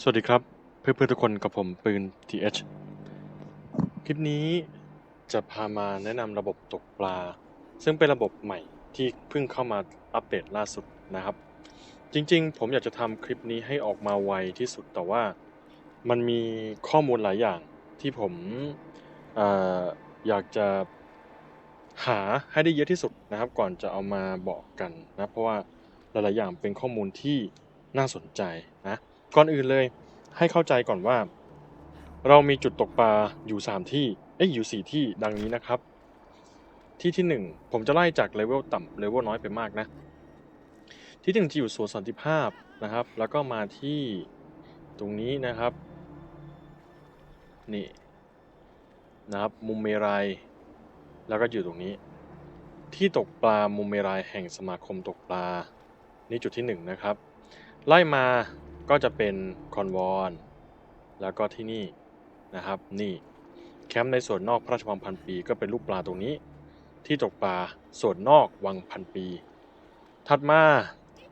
สวัสดีครับ เพื่อนๆทุกคนกับผมปืน TH คลิปนี้จะพามาแนะนำระบบตกปลา ซึ่งเป็นระบบใหม่ที่เพิ่งเข้ามาอัปเดตล่าสุดนะครับ จริงๆ ผมอยากจะทำคลิปนี้ให้ออกมาไวที่สุดแต่ว่ามันมีข้อมูลหลายอย่างที่ผมออยากจะหาให้ได้เยอะที่สุดนะครับ ก่อนจะเอามาบอกกันนะเพราะว่าหลายๆอย่างเป็นข้อมูลที่น่าสนใจนะ ก่อนอื่นเลย ให้เข้าใจก่อนว่า เรามีจุดตกปลาอยู่3ที่เอ้ยอยู่ 4 ที่ดังนี้นะครับ ที่ที่ 1 ผมจะไล่จากเลเวลต่ำเลเวลน้อยไปมากนะ ที่หนึ่งจะอยู่สวนสันติภาพนะครับ แล้วก็มาที่ตรงนี้นะครับ นี่นะครับมุมเมรายแล้วก็อยู่ตรงนี้ ที่ตกปลามุมเมรายแห่งสมาคมตกปลา นี่จุดที่หนึ่งนะครับ ไล่มา ก็จะเป็นคอนวอนแล้วก็ที่นี่นะครับนี่แคมป์ในส่วนนอกพระราชวังพันปี ก็เป็นลูกปลาตรงนี้ ที่ตกปลาส่วนนอกวังพันปี ถัดมา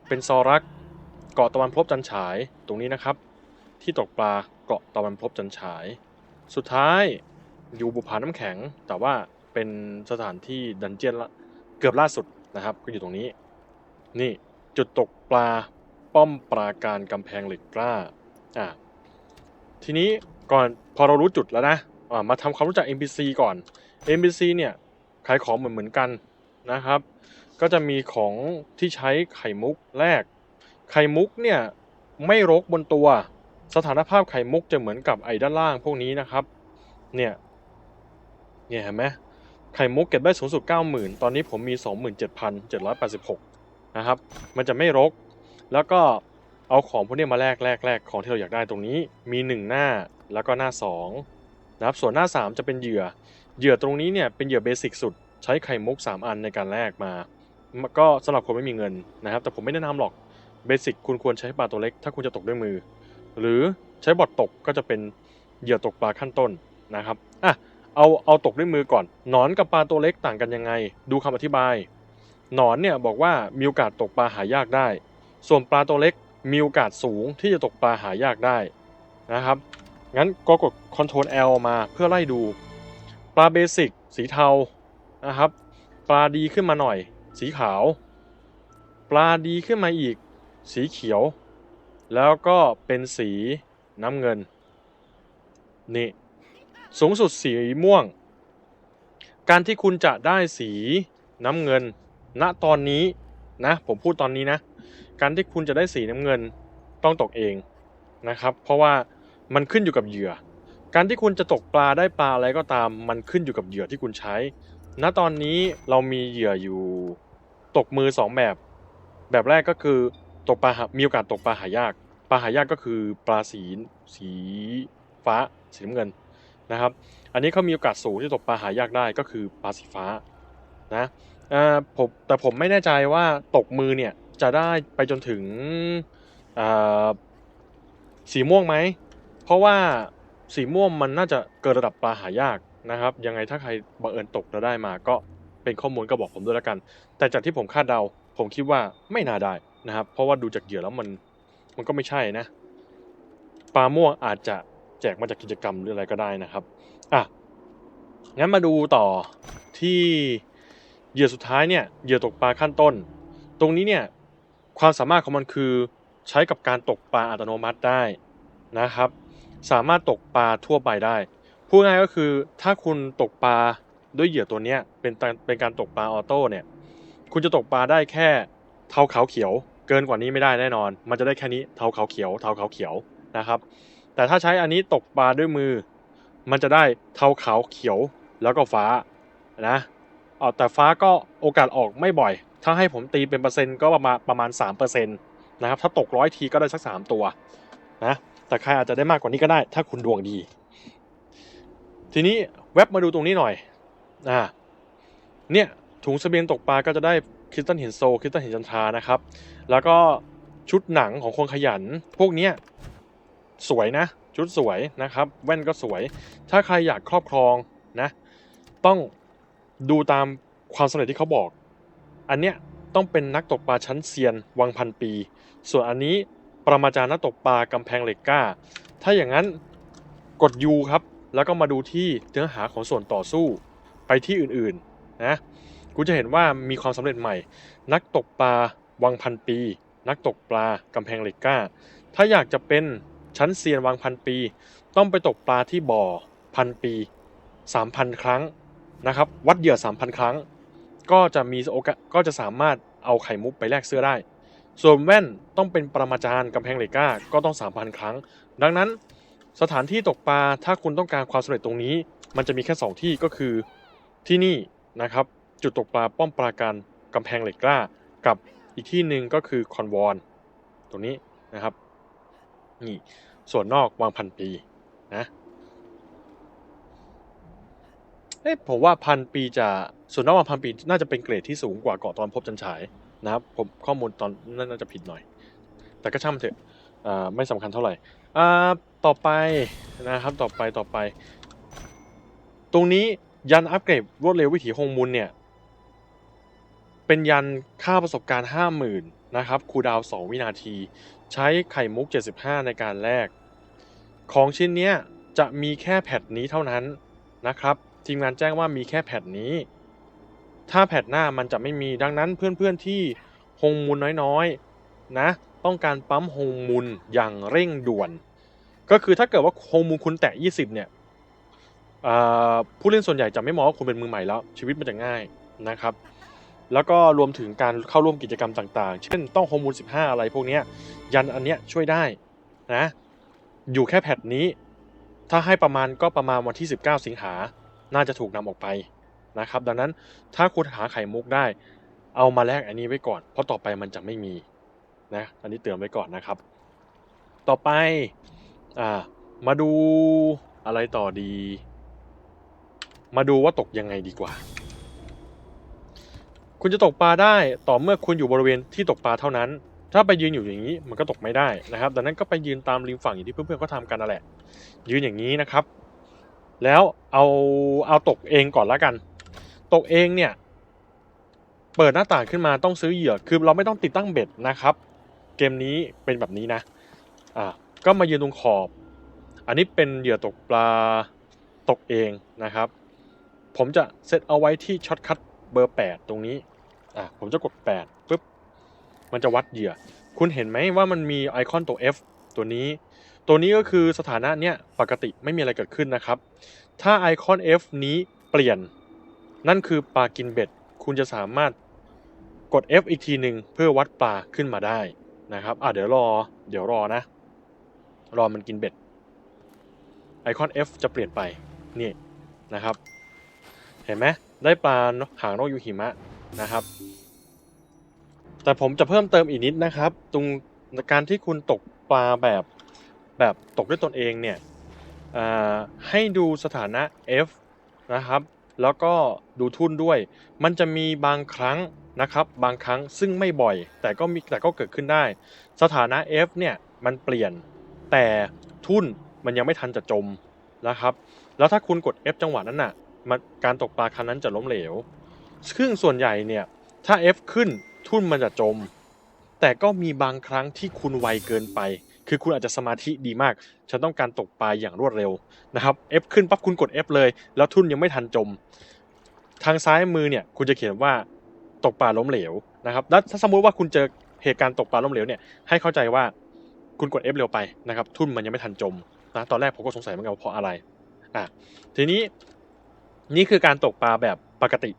เป็นซอรักเกาะตะวันพบจันฉายตรงนี้นะครับ ที่ตกปลาเกาะตะวันพบจันฉาย สุดท้ายอยู่บุพาน้ำแข็ง แต่ว่าเป็นสถานที่ดันเจียนเกือบล่าสุดนะครับก็อยู่ตรงนี้ นี่จุดตกปลา ป้อมปราการกำแพงเหล็กกล้าอ่าทีนี้ก่อนพอเรารู้จุดแล้วนะอ่ามาทำความรู้จัก NPC ก่อน NPC เนี่ยขายของเหมือนเหมือนกันนะครับ ก็จะมีของที่ใช้ไข่มุกแรก ไข่มุกเนี่ยไม่รกบนตัว สถานภาพไข่มุกจะเหมือนกับไอ้ด้านล่างพวกนี้นะครับ เนี่ย เนี่ยเห็นไหมไข่มุกเก็บได้สูงสุด 90,000 ตอนนี้ผมมี 27,786 นะครับ มันจะไม่รก แล้วก็เอาของพวกนี้มาแลกแลกแลกของที่เราอยากได้ตรงนี้ มี 1 หน้าแล้วก็หน้า2นะครับส่วนหน้า 3 จะเป็นเหยื่อ เหยื่อตรงนี้เนี่ยเป็นเหยื่อเบสิกสุด ใช้ไข่มุก 3 อันในการแลกมา ก็สำหรับคนไม่มีเงินนะครับ แต่ผมไม่แนะนำหรอกเบสิกคุณควรใช้ปลาตัวเล็ก ถ้าคุณจะตกด้วยมือ หรือใช้บอทตกก็จะเป็นเหยื่อตกปลาขั้นต้นนะครับอะเอาเอาตกด้วยมือก่อนหนอนกับปลาตัวเล็กต่างกันยังไง ดูคำอธิบายหนอนเนี่ยบอกว่ามีโอกาสตกปลาหายากได้ ส่วนปลาตัวเล็กมีโอกาสสูงที่จะตกปลาหายากได้นะครับ งั้นก็กด Ctrl L มาเพื่อไล่ดู ปลาเบสิกสีเทานะครับ ปลาดีขึ้นมาหน่อย สีขาว ปลาดีขึ้นมาอีก สีเขียว แล้วก็เป็นสีน้ำเงิน นี่ สูงสุดสีม่วง การที่คุณจะได้สีน้ำเงิน ณตอนนี้ นะผมพูดตอนนี้นะ การที่คุณจะได้สีน้ำเงินต้องตกเองนะครับ เพราะว่ามันขึ้นอยู่กับเหยื่อ การที่คุณจะตกปลาได้ปลาอะไรก็ตาม มันขึ้นอยู่กับเหยื่อที่คุณใช้ ณตอนนี้เรามีเหยื่ออยู่ตกมือสองแบบ แบบแรกก็คือตกปลามีโอกาสตกปลาหายาก ปลาหายากก็คือปลาสีสีฟ้าสีน้ำเงินนะครับ อันนี้เขามีโอกาสสูงที่ตกปลาหายากได้ก็คือปลาสีฟ้า นะอ่อผมแต่ผมไม่แน่ใจว่าตกมือเนี่ยจะได้ไปจนถึงอ่อสีม่วงไหม เพราะว่าสีม่วงมันน่าจะเกินระดับปลาหายากนะครับ ยังไงถ้าใครบังเอิญตกแล้วได้มา ก็เป็นข้อมูลก็บอกผมด้วยแล้วกัน แต่จากที่ผมคาดเดา ผมคิดว่าไม่น่าได้นะครับ เพราะว่าดูจากเหยื่อแล้วมันมันก็ไม่ใช่นะปลาม่วงอาจจะแจกมาจากกิจกรรมหรืออะไรก็ได้นะครับอะงั้นมาดูต่อที่ เหยื่อสุดท้ายเนี่ยเหยื่อตกปลาขั้นต้น ตรงนี้เนี่ยความสามารถของมันคือใช้กับการตกปลาอัตโนมัติได้นะครับ สามารถตกปลาทั่วไปได้พูดง่ายก็คือถ้าคุณตกปลาด้วยเหยื่อตัวเนี้ยเป็นเป็นการตกปลาออโต้เนี่ยคุณจะตกปลาได้แค่เทาขาวเขียว เกินกว่านี้ไม่ได้แน่นอน มันจะได้แค่นี้เทาขาวเขียวเทาขาวเขียวนะครับ แต่ถ้าใช้อันนี้ตกปลาด้วยมือ มันจะได้เทาขาวเขียวแล้วก็ฟ้านะ ออแต่ฟ้าก็โอกาสออกไม่บ่อย ถ้าให้ผมตีเป็นเปอร์เซ็นต์ก็ประมาณประมาณ3%นะครับ ถ้าตกร้อยทีก็ได้สัก 3 ตัวนะ แต่ใครอาจจะได้มากกว่านี้ก็ได้ ถ้าคุณดวงดี ทีนี้แว็บมาดูตรงนี้หน่อยอ่าเนี่ยถุงเสบียงตกปลาก็จะได้คริสตัลหินโซคริสตัลหินจันทรานะครับ แล้วก็ชุดหนังของคนขยัน พวกเนี้ยสวยนะ ชุดสวยนะครับ แว่นก็สวย ถ้าใครอยากครอบครองนะ ต้อง ดูตามความสำเร็จที่เขาบอก อันเนี้ยต้องเป็นนักตกปลาชั้นเซียนวังพันปี ส่วนอันนี้ประมาจารย์นักตกปลากำแพงเหล็กกล้า ถ้าอย่างนั้นกด U ครับ แล้วก็มาดูที่เนื้อหาของส่วนต่อสู้ไปที่อื่นๆนะกูจะเห็นว่ามีความสำเร็จใหม่ นักตกปลาวังพันปี นักตกปลากำแพงเหล็กกล้า ถ้าอยากจะเป็นชั้นเซียนวังพันปี ต้องไปตกปลาที่บ่อพันปี 3,000 ครั้ง นะครับวัดเหยื่อ 3,000 ครั้ง ก็จะมีโอกาสก็จะสามารถเอาไข่มุกไปแลกเสื้อได้ ส่วนแว่นต้องเป็นปรมาจารย์กำแพงเหล็กกล้าก็ต้อง 3,000 ครั้ง ดังนั้นสถานที่ตกปลาถ้าคุณต้องการความสำเร็จตรงนี้ มันจะมีแค่ 2 ที่ก็คือที่นี่นะครับจุดตกปลาป้อมปราการกำแพงเหล็กกล้า กับอีกที่หนึ่งก็คือคอนวอนตรงนี้นะครับนี่ส่วนนอกวางพันปีนะ เอ๊ะผมว่าพันปีจะส่วนนอกวางพันปีน่าจะเป็นเกรดที่สูงกว่าเกาะตอนพบจันฉายนะครับผมข้อมูลตอนนั้นน่าจะผิดหน่อย แต่ก็ช่างมันเถอะอ่าไม่สำคัญเท่าไหร่อ่าต่อไปนะครับต่อไปต่อไป ตรงนี้ยันอัปเกรดรวดเร็ววิถีฮงมุนเนี่ยเป็นยันค่าประสบการณ์ 50,000นะครับคูดาว 2 วินาที ใช้ไข่มุก 75 ในการแลกของชิ้นเนี้ยจะมีแค่แพทนี้เท่านั้นนะครับ ทีมงานแจ้งว่ามีแค่แพทนี้ ถ้าแพทหน้ามันจะไม่มีดังนั้นเพื่อนๆที่ฮงมุนน้อยๆนะ ต้องการปั๊มฮงมุนอย่างเร่งด่วน ก็คือถ้าเกิดว่าฮงมุนคุณแตะ 20 เนี่ยผู้เล่นส่วนใหญ่จะไม่มองว่าคุณเป็นมือใหม่แล้ว ชีวิตมันจะง่ายนะครับ แล้วก็รวมถึงการเข้าร่วมกิจกรรมต่างๆ เช่นต้องฮอร์โมน15 อะไรพวกเนี้ยยันอันเนี้ยช่วยได้นะอยู่แค่แพทนี้ ถ้าให้ประมาณก็ประมาณวันที่ 19 สิงหา น่าจะถูกนำออกไปนะครับ ดังนั้นถ้าคุณหาไข่มุกได้ เอามาแลกอันนี้ไว้ก่อน เพราะต่อไปมันจะไม่มีนะอันนี้เตือนไว้ก่อนนะครับ ต่อไปอ่ามาดูอะไรต่อดี มาดูว่าตกยังไงดีกว่า คุณจะตกปลาได้ต่อเมื่อคุณอยู่บริเวณที่ตกปลาเท่านั้น ถ้าไปยืนอยู่อย่างนี้มันก็ตกไม่ได้นะครับ ดังนั้นก็ไปยืนตามริมฝั่งอย่างที่เพื่อนๆเขาทำกันนั่นแหละ ยืนอย่างนี้นะครับ แล้วเอาเอาตกเองก่อนละกัน ตกเองเนี่ย เปิดหน้าต่างขึ้นมาต้องซื้อเหยื่อ คือเราไม่ต้องติดตั้งเบ็ดนะครับ เกมนี้เป็นแบบนี้นะ อ่า ก็มายืนตรงขอบ อันนี้เป็นเหยื่อตกปลาตกเองนะครับ ผมจะเซตเอาไว้ที่ช็อตคัทเบอร์ 8 ตรงนี้ อะผมจะกด8ปุ๊บ มันจะวัดเหยื่อ คุณเห็นไหมว่ามันมีไอคอนตัว F ตัวนี้ ตัวนี้ก็คือสถานะเนี้ยปกติไม่มีอะไรเกิดขึ้นนะครับ ถ้าไอคอน F นี้เปลี่ยน นั่นคือปลากินเบ็ด คุณจะสามารถกด F อีกทีหนึ่งเพื่อวัดปลาขึ้นมาได้นะครับอะเดี๋ยวรอ เดี๋ยวรอนะ รอมันกินเบ็ดไอคอน F จะเปลี่ยนไป นี่นะครับ เห็นไหมได้ปลาหางนกยูงหิมะนะครับ แต่ผมจะเพิ่มเติมอีกนิดนะครับ ตรงการที่คุณตกปลาแบบ แบบตกด้วยตนเองเนี่ยให้ดูสถานะ F นะครับ แล้วก็ดูทุนด้วย มันจะมีบางครั้งนะครับบางครั้งซึ่งไม่บ่อย แต่ก็มีแต่ก็เกิดขึ้นได้ สถานะ F เนี่ยมันเปลี่ยน แต่ทุนมันยังไม่ทันจะจมนะครับ แล้วถ้าคุณกด F จังหวะนั้นน่ะมันการตกปลาครั้งนั้นจะล้มเหลวซึ่งส่วนใหญ่เนี่ยถ้า F ขึ้นทุนมันจะจม แต่ก็มีบางครั้งที่คุณไวเกินไป คือคุณอาจจะสมาธิดีมาก ฉันต้องการตกปลาอย่างรวดเร็วนะครับ F ขึ้นปั๊บคุณกด F เลย แล้วทุ่นยังไม่ทันจม ทางซ้ายมือเนี่ยคุณจะเขียนว่าตกปลาล้มเหลวนะครับแล้วถ้าสมมุติว่าคุณเจอเหตุการณ์ตกปลาล้มเหลวเนี่ยให้เข้าใจว่าคุณกด F เร็วไปนะครับทุ่นมันยังไม่ทันจมนะตอนแรกผมก็สงสัยเหมือนกันว่าเพราะอะไรอะทีนี้นี่คือการตกปลาแบบปกติ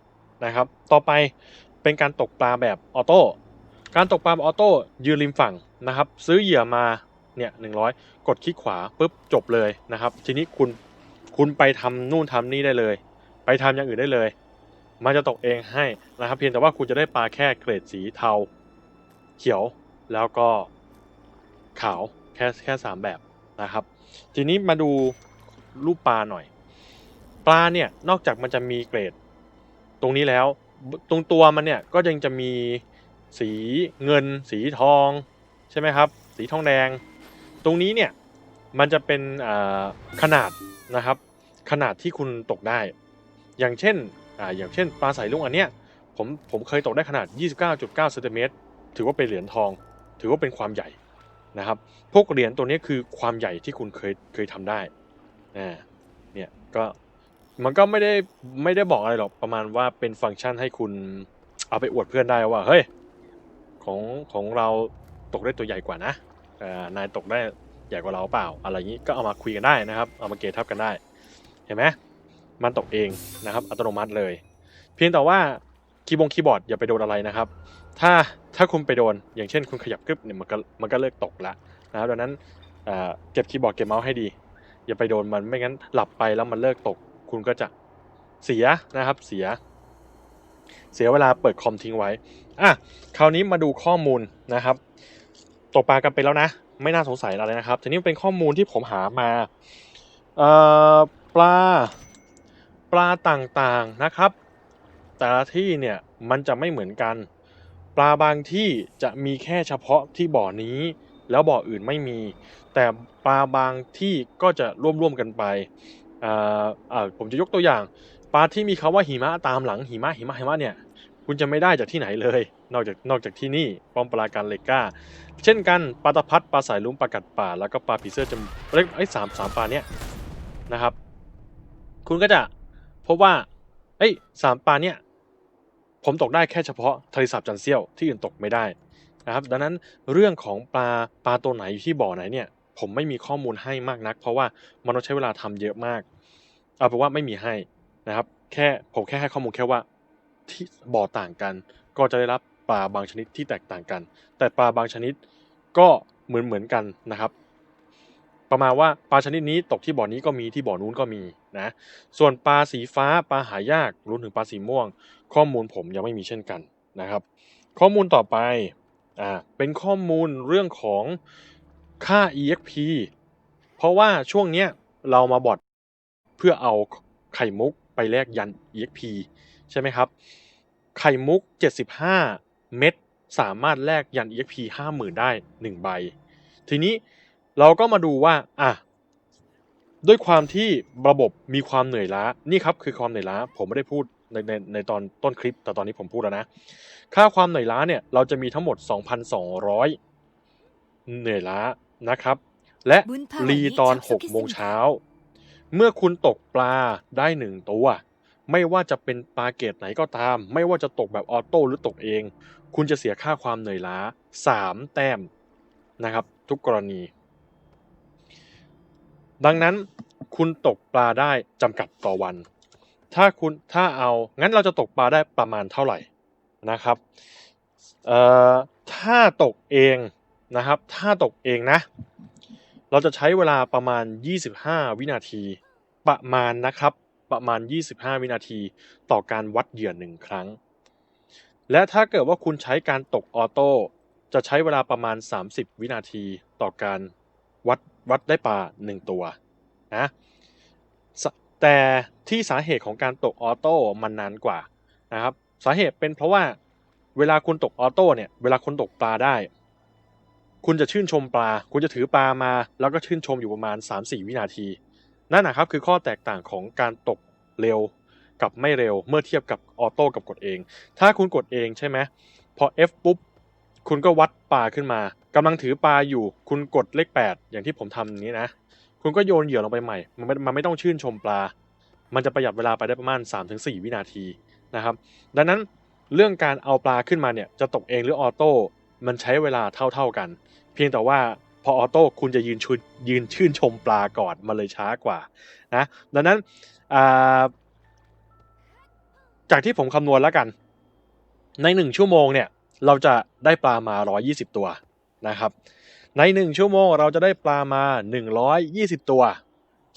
นะครับ ต่อไปเป็นการตกปลาแบบออโต้การตกปลาแบบออโต้ยืนริมฝั่งนะครับ ซื้อเหยื่อมา เนี่ยหนึ่งร้อยกดคลิกขวาปุ๊บจบเลยนะครับ ทีนี้คุณคุณไปทำนู่นทำนี่ได้เลย ไปทำอย่างอื่นได้เลย มันจะตกเองให้นะครับเพียงแต่ว่าคุณจะได้ปลาแค่เกรดสีเทา เขียวแล้วก็ขาวแค่แค่สามแบบนะครับ ทีนี้มาดูรูปปลาหน่อย ปลาเนี่ยนอกจากมันจะมีเกรด ตรงนี้แล้วตรงตัวมันเนี่ยก็ยังจะมีสีเงิน สีทอง ใช่ไหมครับ สีทองแดง ตรงนี้เนี่ยมันจะเป็นขนาดนะครับ ขนาดที่คุณตกได้ อย่างเช่นออย่างเช่นปลาใสลุงอันเนี้ยผมผมเคยตกได้ขนาด 29.9เซนติเมตรถือว่าเป็นเหรียญทอง ถือว่าเป็นความใหญ่นะครับ พวกเหรียญตัวนี้คือความใหญ่ที่คุณเคยเคยทำได้อ่าเนี่ยก็มันก็ไม่ได้ไม่ได้บอกอะไรหรอกประมาณว่าเป็นฟังก์ชันให้คุณเอาไปอวดเพื่อนได้ว่าเฮ้ยของของเราตกได้ตัวใหญ่กว่านะ อ่านายตกได้ใหญ่กว่าเราเปล่า อะไรอย่างนี้ก็เอามาคุยกันได้นะครับ เอามาเกทับกันได้ เห็นไหมมันตกเองนะครับ อัตโนมัติเลย เพียงแต่ว่าคีย์บงคีย์บอร์ดอย่าไปโดนอะไรนะครับ ถ้าถ้าคุณไปโดน อย่างเช่นคุณขยับกึบเนี่ยมันก็มันก็เลิกตกละนะครับดังนั้นเก็บคีย์บอร์ดเก็บเมาส์ให้ดี อย่าไปโดนมันไม่งั้นหลับไปแล้วมันเลิกตก คุณก็จะเสียนะครับเสีย เสียเวลาเปิดคอมทิ้งไว้อะคราวนี้มาดูข้อมูลนะครับ ตกปลากันไปแล้วนะ ไม่น่าสงสัยอะไรนะครับ ทีนี้เป็นข้อมูลที่ผมหามาเอ่อปลาปลาต่างๆนะครับ แต่ละที่เนี่ยมันจะไม่เหมือนกัน ปลาบางที่จะมีแค่เฉพาะที่บ่อนี้ แล้วบ่ออื่นไม่มี แต่ปลาบางที่ก็จะร่วมๆกันไปอ่าผมจะยกตัวอย่าง ปลาที่มีคาว่าหิมะตามหลังหิมะหิมะหิมะเนี่ย คุณจะไม่ได้จากที่ไหนเลย นอกจากนอกจากที่นี่ป้อมปราการเลก้า เช่นกันปลาตะพัดปลาสายลุ้มปลากัดป่า แล้วก็ปลาผีเสื้อจมเล็กไอ้สามสามปลาเนี้ยนะครับ คุณก็จะพบว่าเอ้สามปลาเนี้ยผมตกได้แค่เฉพาะทะเลสาบจันเซียวที่อื่นตกไม่ได้นะครับ ดังนั้นเรื่องของปลาปลาตัวไหนอยู่ที่บ่อไหนเนี่ย ผมไม่มีข้อมูลให้มากนัก เพราะว่ามันต้องใช้เวลาทำเยอะมากเอาเป็นว่าไม่มีให้นะครับ แค่ผมแค่ให้ข้อมูลแค่ว่า ที่บ่อต่างกัน ก็จะได้รับปลาบางชนิดที่แตกต่างกัน แต่ปลาบางชนิดก็เหมือนเหมือนกันนะครับ ประมาณว่าปลาชนิดนี้ตกที่บ่อนี้ก็มีที่บ่อนู้นก็มีนะส่วนปลาสีฟ้าปลาหายากรวมถึงปลาสีม่วง ข้อมูลผมยังไม่มีเช่นกันนะครับ ข้อมูลต่อไปอ่าเป็นข้อมูลเรื่องของค่า exp เพราะว่าช่วงเนี้ยเรามาบอทเพื่อเอาไข่มุกไปแลกยัน exp ใช่ไหมครับ ไข่มุก 75 เม็ดสามารถแลกยัน exp 50,000 ได้ 1 ใบ ทีนี้เราก็มาดูว่าอะด้วยความที่ระบบมีความเหนื่อยล้า นี่ครับคือความเหนื่อยล้า ผมไม่ได้พูดในในในตอนต้นคลิป แต่ตอนนี้ผมพูดแล้วนะ ค่าความเหนื่อยล้าเนี่ยเราจะมีทั้งหมด 2,200 เหนื่อยล้านะครับ และรีตอน6โมงเช้า เมื่อคุณตกปลาได้หนึ่งตัว ไม่ว่าจะเป็นปลาเกตไหนก็ตาม ไม่ว่าจะตกแบบออโต้หรือตกเอง คุณจะเสียค่าความเหนื่อยล้า 3 แต้มนะครับ ทุกกรณี ดังนั้นคุณตกปลาได้จำกัดต่อวัน ถ้าคุณถ้าเอางั้นเราจะตกปลาได้ประมาณเท่าไหร่นะครับเอ่อถ้าตกเองนะครับ ถ้าตกเองนะ เราจะใช้เวลาประมาณ 25 วินาทีประมาณนะครับ ประมาณ 25 วินาที ต่อการวัดเหยื่อหนึ่งครั้ง และถ้าเกิดว่าคุณใช้การตกออโต้จะใช้เวลาประมาณ 30 วินาทีต่อการวัดวัดได้ปลา1ตัวนะแต่ที่สาเหตุของการตกออโต้มันนานกว่านะครับสาเหตุเป็นเพราะว่าเวลาคุณตกออโต้เนี่ยเวลาคุณตกปลาได้ คุณจะชื่นชมปลา คุณจะถือปลามา แล้วก็ชื่นชมอยู่ประมาณ 3-4 วินาที นั่นนะครับคือข้อแตกต่างของการตกเร็วกับไม่เร็วเมื่อเทียบกับออโต้กับกดเอง ถ้าคุณกดเองใช่ไหมพอ F ปุ๊บคุณก็วัดปลาขึ้นมากำลังถือปลาอยู่ คุณกดเลข 8 อย่างที่ผมทำอย่านี้นะ คุณก็โยนเหยื่อลงไปใหม่ มันไม่มันไม่ต้องชื่นชมปลา มันจะประหยัดเวลาไปได้ประมาณ 3-4 วินาทีนะครับ ดังนั้นเรื่องการเอาปลาขึ้นมาเนี่ยจะตกเองหรือออโต้มันใช้เวลาเท่าๆกัน เพียงแต่ว่า อออโต้คุณจะยืนชุดยืนชื่นชมปลาก่อนมันเลยช้ากว่านะดังนั้นจากที่ผมคำนวณแล้วกัน ในหนึ่งชั่วโมงเนี่ยเราจะได้ปลามา 120 ตัวนะครับ ในหนึ่งชั่วโมงเราจะได้ปลามา 120 ตัว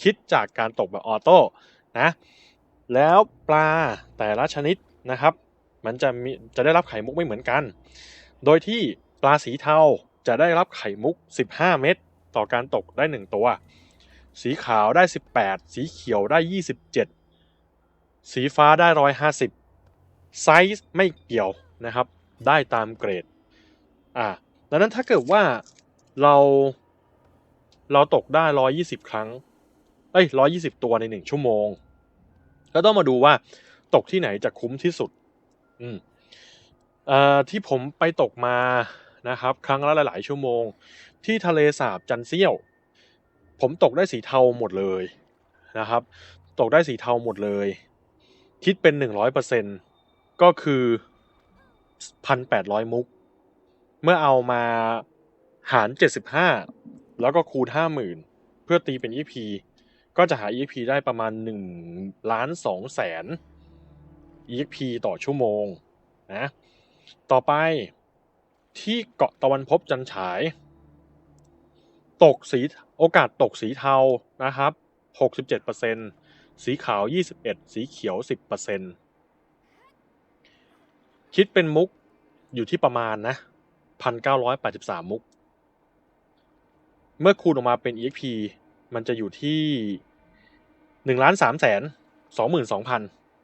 คิดจากการตกแบบออโต้นะแล้วปลาแต่ละชนิดนะครับ มันจะมีจะได้รับไข่มุกไม่เหมือนกัน โดยที่ปลาสีเทา จะได้รับไข่มุก 15 เม็ดต่อการตกได้ 1 ตัว สีขาวได้ 18 สีเขียวได้ 27 สีฟ้าได้ 150 ไซส์ไม่เกี่ยวนะครับ ได้ตามเกรด อ่าดังนั้นถ้าเกิดว่าเราเราตกได้ 120 ครั้ง เอ้ย 120 ตัวใน 1 ชั่วโมง ก็ต้องมาดูว่าตกที่ไหนจะคุ้มที่สุด อืมอ่อที่ผมไปตกมา นะครับ ครั้งละหลายๆชั่วโมง ที่ทะเลสาบจันเซียว ผมตกได้สีเทาหมดเลยนะครับ ตกได้สีเทาหมดเลย คิดเป็น100%ก็คือ1,800มุก เมื่อเอามาหาร75แล้วก็คูณ50,000เพื่อตีเป็น EP ก็จะหา EP ได้ประมาณ1ล้าน2แสน EP ต่อชั่วโมงนะ ต่อไป ที่เกาะตะวันภพจันฉาย ตกสีโอกาสตกสีเทานะครับ 67%สีขาว 21 สีเขียว 10%คิดเป็นมุกอยู่ที่ประมาณนะ 1,983 มุก เมื่อคูณออกมาเป็น EXP มันจะอยู่ที่1ล้าน3แสน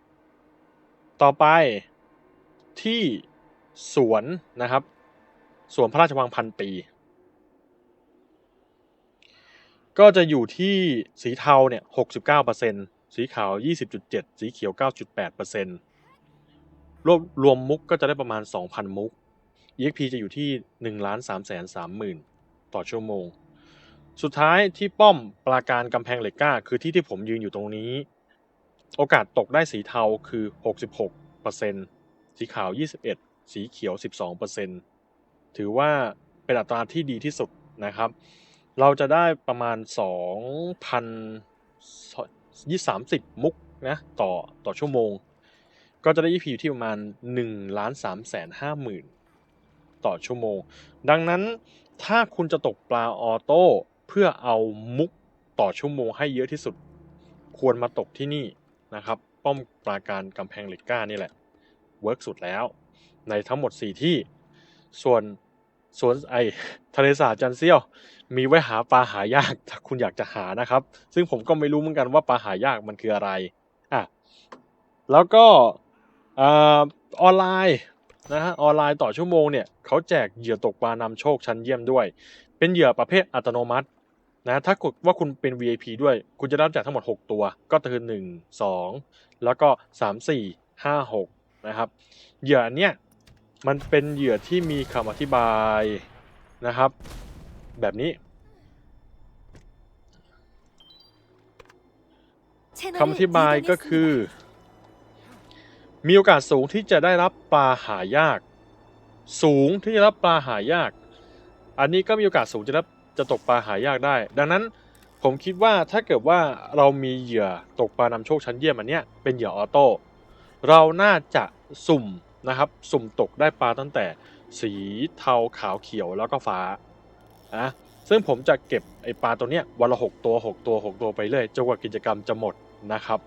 22,000 ต่อไปที่สวนนะครับ สวนพระราชวังพันปี ก็จะอยู่ที่สีเทาเนี่ย69%สีขาว20.7สีเขียว9.8%รวมรวมมุกก็จะได้ประมาณ2,000มุก EXP จะอยู่ที่1ล้าน3แสน30,000ต่อชั่วโมง สุดท้ายที่ป้อมปราการกำแพงเหล็กก้า คือที่ที่ผมยืนอยู่ตรงนี้ โอกาสตกได้สีเทาคือ 66%สีขาว 21สีเขียว 12% ถือว่าเป็นอัตราที่ดีที่สุดนะครับ เราจะได้ประมาณ 2,030 มุกนะต่อต่อชั่วโมง ก็จะได้ EP อยู่ที่ประมาณ1ล้าน3แสน5หมื่นต่อชั่วโมง ดังนั้นถ้าคุณจะตกปลาออโต้เพื่อเอามุกต่อชั่วโมงให้เยอะที่สุด ควรมาตกที่นี่นะครับ ป้อมปราการกำแพงเหล็กก้านี่แหละ เวิร์กสุดแล้ว ในทั้งหมด 4 ที่ ส่วน สวนไอทะเลสาบจันเซียว มีไว้หาปลาหายากถ้าคุณอยากจะหานะครับ ซึ่งผมก็ไม่รู้เหมือนกันว่าปลาหายากมันคืออะไรอะแล้วก็อ่าออนไลน์นะฮะออนไลน์ต่อชั่วโมงเนี่ยเขาแจกเหยื่อตกปลานำโชคชั้นเยี่ยมด้วย เป็นเหยื่อประเภทอัตโนมัตินะถ้ากดว่าคุณเป็น VIP ด้วย คุณจะได้รับแจกทั้งหมด 6 ตัว ก็คือ 1 2 แล้วก็ 3 4 5 6 นะครับ เหยื่ออันเนี้ย มันเป็นเหยื่อที่มีคำอธิบายนะครับ แบบนี้คำอธิบายก็คือ มีโอกาสสูงที่จะได้รับปลาหายาก สูงที่จะรับปลาหายาก อันนี้ก็มีโอกาสสูงจะรับจะตกปลาหายากได้ ดังนั้นผมคิดว่าถ้าเกิดว่าเรามีเหยื่อตกปลานำโชคชั้นเยี่ยมอันเนี้ยเป็นเหยื่อออโต้เราน่าจะสุ่ม นะครับ สุ่มตกได้ปลาตั้งแต่สีเทาขาวเขียวแล้วก็ฟ้านะซึ่งผมจะเก็บไอปลาตัวเนี้ยวันละหกตัวหกตัวหกตัวไปเรื่อยจนกว่ากิจกรรมจะหมดนะครับ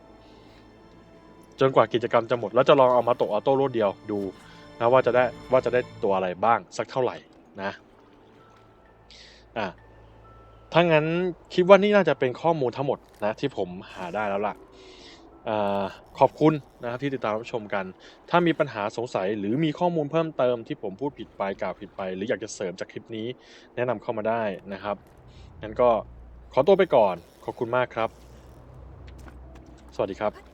จนกว่ากิจกรรมจะหมด แล้วจะลองเอามาตกออโต้รวดเดียวดูนะว่าจะได้ว่าจะได้ตัวอะไรบ้างสักเท่าไหร่นะอะถ้างั้นคิดว่านี่น่าจะเป็นข้อมูลทั้งหมดนะที่ผมหาได้แล้วล่ะ ขอบคุณนะครับที่ติดตามรับชมกัน ถ้ามีปัญหาสงสัยหรือมีข้อมูลเพิ่มเติมที่ผมพูดผิดไปกล่าวผิดไป หรืออยากจะเสริมจากคลิปนี้ แนะนำเข้ามาได้นะครับงั้นก็ขอตัวไปก่อน ขอบคุณมากครับ สวัสดีครับ